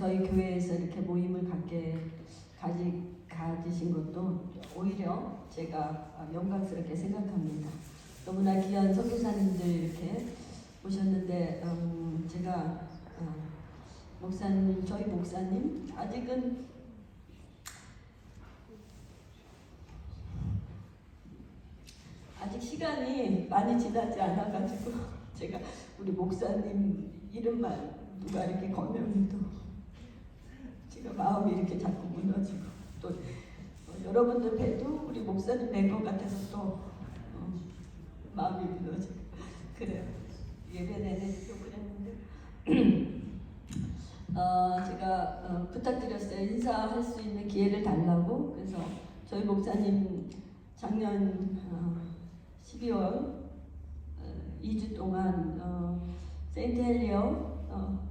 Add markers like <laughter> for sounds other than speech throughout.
저희 교회에서 이렇게 모임을 갖게 가지 가지신 것도 오히려 제가 어, 영광스럽게 생각합니다. 너무나 귀한 선교사님들 이렇게 오셨는데 음, 제가 어, 목사님 저희 목사님 아직은 아직 시간이 많이 지나지 않아가지고 <laughs> 제가 우리 목사님 이름만 누가 이렇게 건명해도 제가 마음이 이렇게 자꾸 무너지고 또 어, 여러분들 뵈도 우리 목사님 뵌것 같아서 또 어, 마음이 무너지고. 그래요. 예배 내내 좀 그랬는데. <clears throat> 어, 제가 어, 부탁드렸어요. 인사할 수 있는 기회를 달라고. 그래서 저희 목사님 작년 어, 12월 어, 2주 동안 어, 세인트 헬리어 어,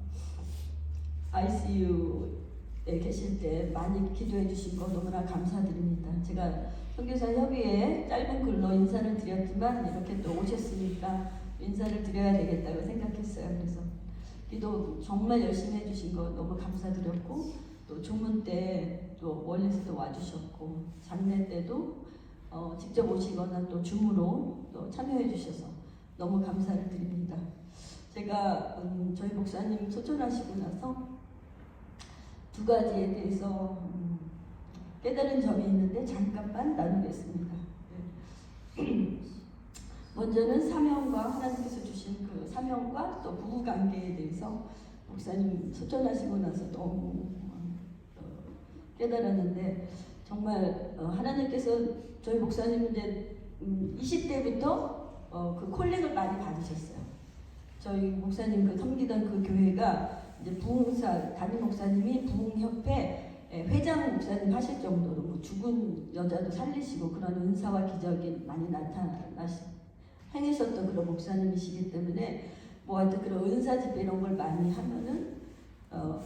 ICU에 계실 때 많이 기도해 주신 거 너무나 감사드립니다. 제가 선교사 협의회 짧은 글로 인사를 드렸지만 이렇게 또 오셨으니까 인사를 드려야 되겠다고 생각했어요. 그래서 기도 정말 열심히 해주신 거 너무 감사드렸고 또 조문 때또 멀리서도 와주셨고 장례 때도 어, 직접 오시거나 또 줌으로 또 참여해 주셔서 너무 감사를 드립니다. 제가 음, 저희 목사님 소천하시고 나서 두 가지에 대해서 음, 깨달은 점이 있는데 잠깐만 나누겠습니다. 네. <clears throat> 먼저는 사명과 하나님께서 주신 그 사명과 또 부부 관계에 대해서 목사님 소천하시고 나서 너무 어, 깨달았는데 정말 어, 하나님께서 저희 목사님은 이제 음, 20대부터 어, 그 콜링을 많이 받으셨어요. 저희 목사님 그 섬기던 그 교회가 이제 부흥사 담임 목사님이 부흥협회 예, 회장 목사님 하실 정도로 뭐 죽은 여자도 살리시고 그런 은사와 기적이 많이 나타나시 행하셨던 그런 목사님이시기 때문에 뭐 하여튼 그런 은사 집회 이런 걸 많이 하면은 어,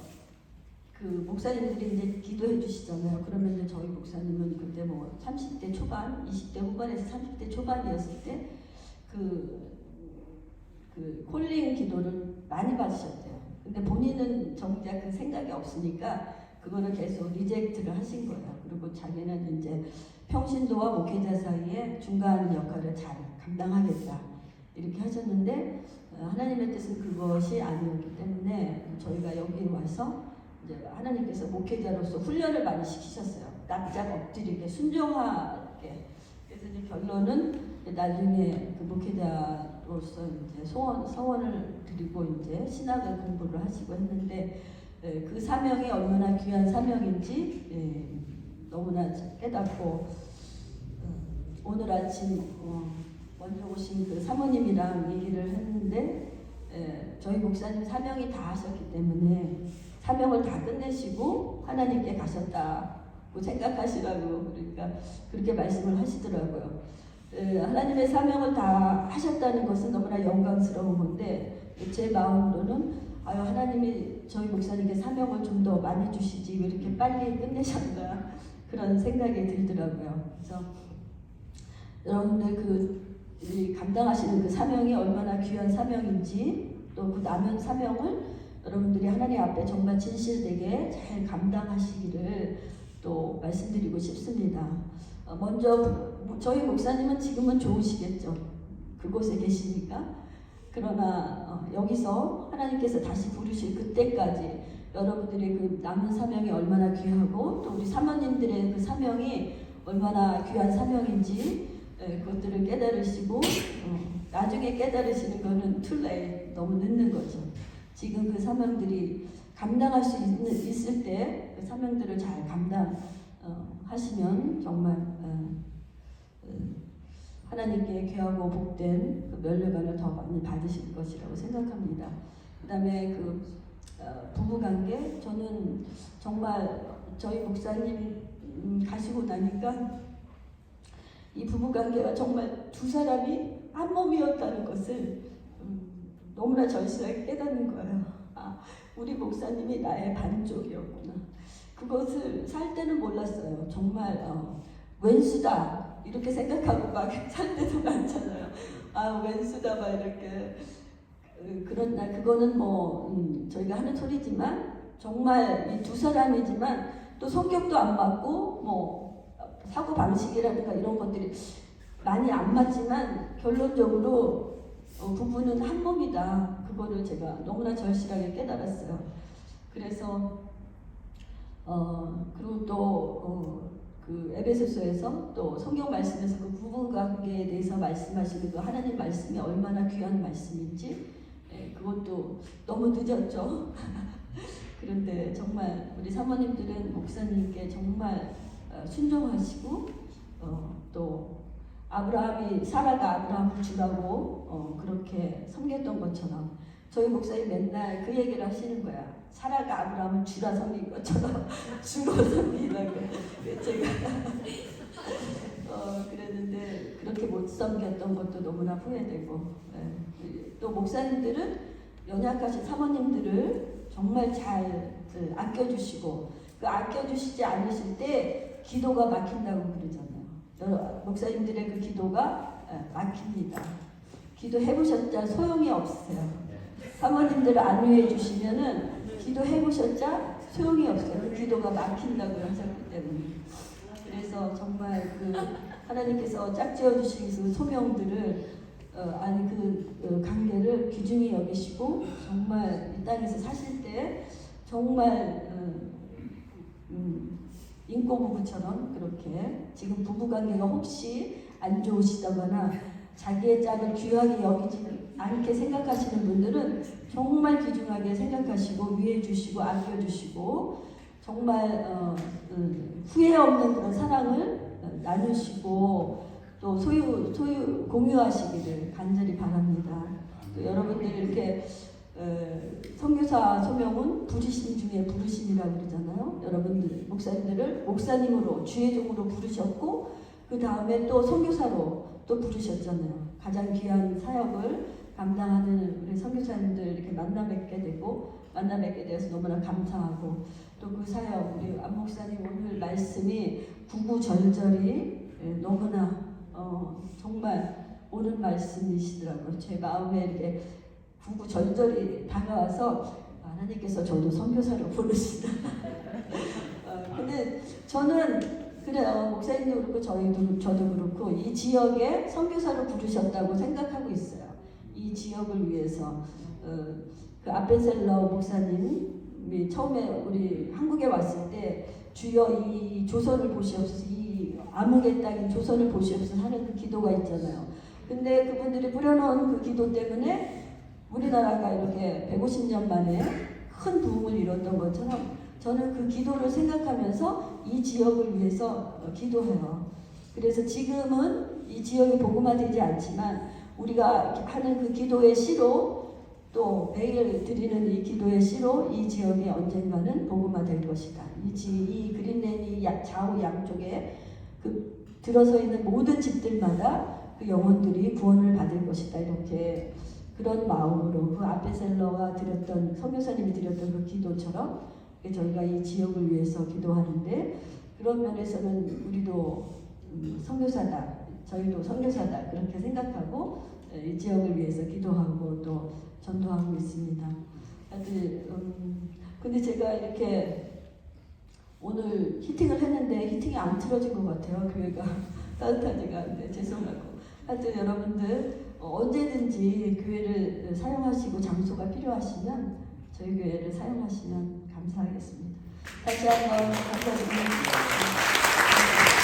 그 목사님들이 이제 기도해 주시잖아요. 그러면 이제 저희 목사님은 그때 뭐 30대 초반, 20대 후반에서 30대 초반이었을 때그 그 콜링 기도를 많이 받으셨대요. 근데 본인은 정작 그 생각이 없으니까 그거를 계속 리젝트를 하신 거예요. 그리고 자기는 이제 평신도와 목회자 사이에 중간 역할을 잘 감당하겠다 이렇게 하셨는데 어, 하나님의 뜻은 그것이 아니었기 때문에 저희가 여기 와서 이제 하나님께서 목회자로서 훈련을 많이 시키셨어요. 납작 엎드리게 순종하게. 그래서 이제 결론은 나중에 그 목회자로서 이제 소원 서원을 드리고 이제 신학을 공부를 하시고 했는데 에, 그 사명이 얼마나 귀한 사명인지 에, 너무나 깨닫고 어, 오늘 아침 어, 먼저 오신 그 사모님이랑 얘기를 했는데 에, 저희 목사님 사명이 다 하셨기 때문에 사명을 다 끝내시고 하나님께 가셨다고 생각하시라고 그러니까 그렇게 말씀을 하시더라고요. 에, 하나님의 사명을 다 하셨다는 것은 너무나 영광스러운 건데 제 마음으로는 아유 하나님이 저희 목사님께 사명을 좀 더 많이 주시지 왜 이렇게 빨리 끝내셨나 그런 생각이 들더라고요. 그래서 여러분들 그이 감당하시는 그 사명이 얼마나 귀한 사명인지 또 그 남은 사명을 여러분들이 하나님 앞에 정말 진실되게 잘 감당하시기를 또 말씀드리고 싶습니다. 어, 먼저 저희 목사님은 지금은 좋으시겠죠. 그곳에 계시니까. 그러나 어, 여기서 하나님께서 다시 부르실 그때까지 여러분들의 그 남은 사명이 얼마나 귀하고 또 우리 사모님들의 그 사명이 얼마나 귀한 사명인지 에, 그것들을 깨달으시고 어, 나중에 깨달으시는 거는 툴레 너무 늦는 거죠. 지금 그 사명들이 감당할 수 있는, 있을 때 그 사명들을 잘 감당하시면 정말 어, 어, 하나님께 귀하고 복된 그 면류관을 더 많이 받으실 것이라고 생각합니다. 그 다음에 그 어, 부부관계 저는 정말 저희 목사님 음, 가시고 나니까 이 부부관계가 정말 두 사람이 한 몸이었다는 것을 음, 너무나 절실하게 깨닫는 거예요. 아, 우리 목사님이 나의 반쪽이었구나. 그것을 살 때는 몰랐어요. 정말 어, 왼수다 이렇게 생각하고 막 <laughs> 살 때도 많잖아요. 아 왼수다 막 이렇게 그- 그런 날 그거는 뭐 음, 저희가 하는 소리지만 정말 이 두 사람이지만 또 성격도 안 맞고 뭐 사고 방식이라든가 이런 것들이 많이 안 맞지만 결론적으로 어, 부부는 한 몸이다. 그거를 제가 너무나 절실하게 깨달았어요. 그래서 어 그리고 또그 에베소서에서 또 성경 말씀에서 그 부부 관계에 대해서 말씀하시는 그 하나님 말씀이 얼마나 귀한 말씀인지 예, 그것도 너무 늦었죠. <laughs> 그런데 정말 우리 사모님들은 목사님께 정말 어, 순종하시고 어, 또 아브라함이 사라가 아브라함을 주라고 어, 그렇게 섬겼던 것처럼 저희 목사님 맨날 그 얘기를 하시는 거야. 사라가 아브라함을 주라 섬긴 것처럼 <laughs> 주로 섬기라고. 제가 <laughs> 어, 그랬는데 그렇게 못 섬겼던 것도 너무나 후회되고 예. 또 목사님들은 연약하신 사모님들을 정말 잘 그, 아껴주시고 그 아껴주시지 않으실 때 기도가 막힌다고 그러잖아요. 여러 목사님들의 그 기도가 예, 막힙니다. 기도해 보셨자 소용이 없어요. 사모님들을 안위해 주시면은 기도해 보셨자 소용이 없어요. 그 기도가 막힌다고 하셨기 때문에. 그래서 정말 그 하나님께서 짝지어 주신 그 소명들을 어, 아니 그 어, 관계를 귀중히 여기시고 정말 이 땅에서 사실 때 정말 어, 음, 인고 부부처럼 그렇게 지금 부부 관계가 혹시 안 좋으시다거나 자기의 짝을 귀하게 여기지 않게 생각하시는 분들은 정말 귀중하게 생각하시고 위해 주시고 아껴 주시고 정말 어, 음, 후회 없는 그런 사랑을 어, 나누시고 또 소유 소유 공유하시기를 간절히 바랍니다. 또 여러분들이 이렇게 어, 선교사 소명은 부르심 중에 부르심이라고 그러잖아요. 여러분들 목사님들을 목사님으로 주의 종으로 부르셨고 그 다음에 또 선교사로 또 부르셨잖아요. 가장 귀한 사역을 감당하는 우리 선교사님들 이렇게 만나 뵙게 되고 만나 뵙게 되어서 너무나 감사하고 또 그 사역 우리 안 목사님 오늘 말씀이 구구절절이 예, 너무나 어, 정말 옳은 말씀이시더라고요. 제 마음에 이렇게 구구절절이 다가와서 하나님께서 저도 선교사로 부르시다. <laughs> 어, 근데 저는 그래요. 목사님도 그렇고 저희도 저도 그렇고 이 지역에 선교사로 부르셨다고 생각하고 있어요. 이 지역을 위해서 어, 그 아벤셀러 목사님이 처음에 우리 한국에 왔을 때 주여 이 조선을 보시옵소서 이 암흑의 땅인 조선을 보시옵소서 하는 그 기도가 있잖아요. 근데 그분들이 뿌려놓은 그 기도 때문에 우리나라가 이렇게 150년 만에 큰 부흥을 이뤘던 것처럼 저는 그 기도를 생각하면서 이 지역을 위해서 어, 기도해요. 그래서 지금은 이 지역이 복음화되지 않지만 우리가 하는 그 기도의 시로 또 매일 드리는 이 기도의 시로 이 지역이 언젠가는 복음화될 것이다. 이, 지, 이 그린랜이 좌우 양쪽에 그 들어서 있는 모든 집들마다 그 영혼들이 구원을 받을 것이다. 이렇게 그런 마음으로 그 아베셀러가 드렸던 성교사님이 드렸던 그 기도처럼 저희가 이 지역을 위해서 기도하는데 그런 면에서는 우리도 음, 선교사다, 저희도 선교사다 그렇게 생각하고 이 지역을 위해서 기도하고 또 전도하고 있습니다. 음, 근데 제가 이렇게 오늘 히팅을 했는데 히팅이 안 틀어진 것 같아요. 교회가 <laughs> 따뜻하지가 않는데 죄송하고 하여튼 여러분들 어, 언제든지 교회를 사용하시고 장소가 필요하시면 저희 교회를 사용하시면 감사하겠습니다. 다시 한번 감사드립니다.